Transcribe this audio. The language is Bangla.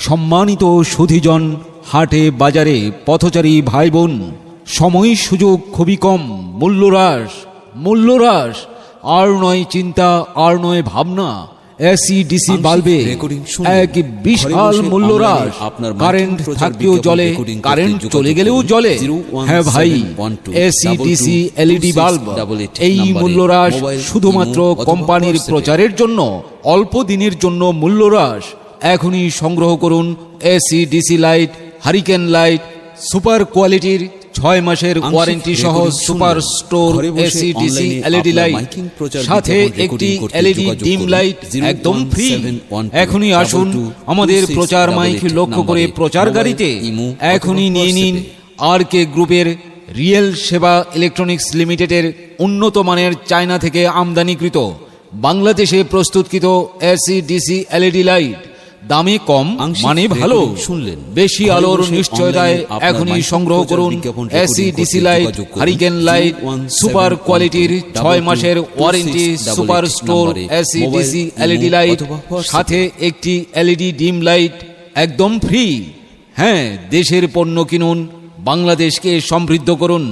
সম্মানিত সুধিজন হাটে বাজারে পথচারী ভাই বোন সময় সুযোগ খুবই কম মূল্যহ্রাস মূল্যহ্রাস আর নয় চিন্তা আর নয় ভাবনা এসি ডিসি বাল্বে এক বিশাল মূল্যহ্রাস আপনার কারেন্ট থাকতেও জলে কারেন্ট চলে গেলেও জলে হ্যাঁ ভাই এসি 22 ডিসি এলইডি বাল্ব 2688 এই মূল্যহ্রাস শুধুমাত্র কোম্পানির প্রচারের জন্য অল্প দিনের জন্য মূল্যহ্রাস এখনই সংগ্রহ করুন AC DC light hurricane light super কোয়ালিটির ছয় মাসের ওয়ারেন্টি সহ super store AC DC LED light সাথে একটি এলইডি ডিম লাইট একদম ফ্রি এখনই আসুন আমাদের প্রচার মাইক লক্ষ্য করে প্রচার গাড়িতে এখনই নিয়ে নিন আর কে গ্রুপের রিয়েল সেবা ইলেকট্রনিক্স লিমিটেডের উন্নত মানের চায়না থেকে আমদানিকৃত। বাংলাদেশে প্রস্তুতকৃত এসি ডিসি এলইডি লাইট। দামে কম মানে ভালো। শুনলেন। বেশি আলোর নিশ্চয়তায় এখনই সংগ্রহ করুন AC DC light hurricane light super কোয়ালিটির ছয় মাসের warranty super store AC DC LED light সাথে একটি এলইডি ডিম লাইট একদম ফ্রি হ্যাঁ দেশের পণ্য কিনুন বাংলাদেশকে সমৃদ্ধ করুন।